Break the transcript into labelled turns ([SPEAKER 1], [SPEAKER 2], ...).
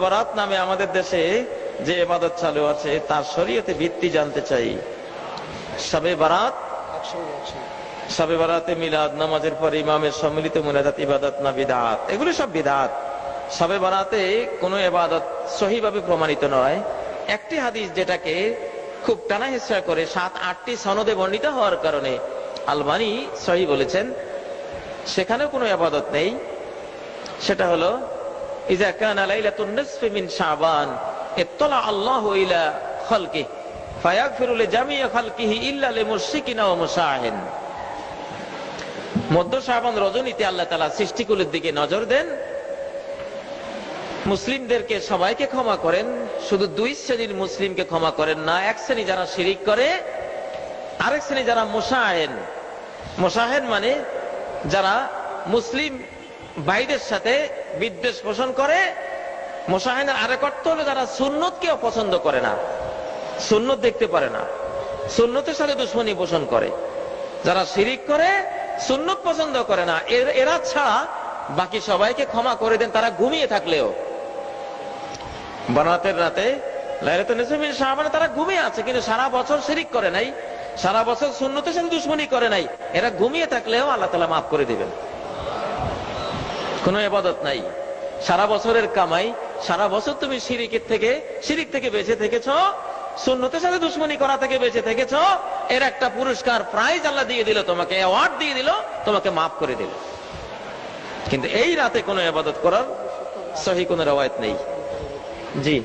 [SPEAKER 1] বরাত নামে আমাদের দেশে যে এবাদত চালু আছে, তার শরীয়তে ভিত্তি জানতে চাই। সবে বারাত, সবে বারাতে মিলাদ, নামাজের পর ইমামের সম্মিলিত মুনাজাত, ইবাদত না বিদাত, এগুলো সব বিদাত। সবে বারাতে কোনো এবাদত সহিভাবে প্রমাণিত নয়। একটি হাদিস যেটাকে খুব টানা হেসা করে সাত, আটটি সনদে বর্ণিত হওয়ার কারণে আলবানি সহি বলেছেন, সেখানেও কোনো আবাদত নেই। সেটা হলো মধ্য রজনীতে আল্লাহ সৃষ্টিকুলের দিকে নজর দেন। মুসলিমদেরকে সবাইকে ক্ষমা করেন। শুধু দুই শ্রেণির মুসলিমকে ক্ষমা করেন না, এক শ্রেণি যারা শিরিক করে, আরেক শ্রেণি যারা মুশাহেন। মুশাহেন মানে যারা মুসলিম ভাইদের সাথে বিদ্বেষ পোষণ করে। মোশাহেনের আরেক অর্থ হলো যারা সুন্নতকেও পছন্দ করে না, সুন্নত দেখতে পারে না, সুন্নতের সাথে দুশ্মনী পোষণ করে। যারা শিরিক করে, সুন্নত পছন্দ করে না, এরা ছাড়া বাকি সবাইকে ক্ষমা করে দেন, তারা ঘুমিয়ে থাকলেও। বনাতের রাতে শাবানে তারা ঘুমিয়ে আছে, কিন্তু সারা বছর শিরিক করে নাই, সারা বছর সুন্নতের সাথে দুশ্মনী করে নাই, এরা ঘুমিয়ে থাকলেও আল্লাহ তালা মাফ করে দিবেন। কোনো এবাদত নাই। সারা বছরের কামাই, সারা বছর তুমি সিরিকের থেকে সিরিক থেকে বেঁচে থেকেছ, সুন্নতের সাথে দুশ্মনী করা থেকে বেঁচে থেকেছ, এর একটা পুরস্কার প্রাইজ আল্লাহ দিয়ে দিল, তোমাকে অ্যাওয়ার্ড দিয়ে দিল, তোমাকে মাফ করে দিল। কিন্তু এই রাতে কোনো আবাদত করার সহি কোনো রেওয়ায়ত নেই। জি।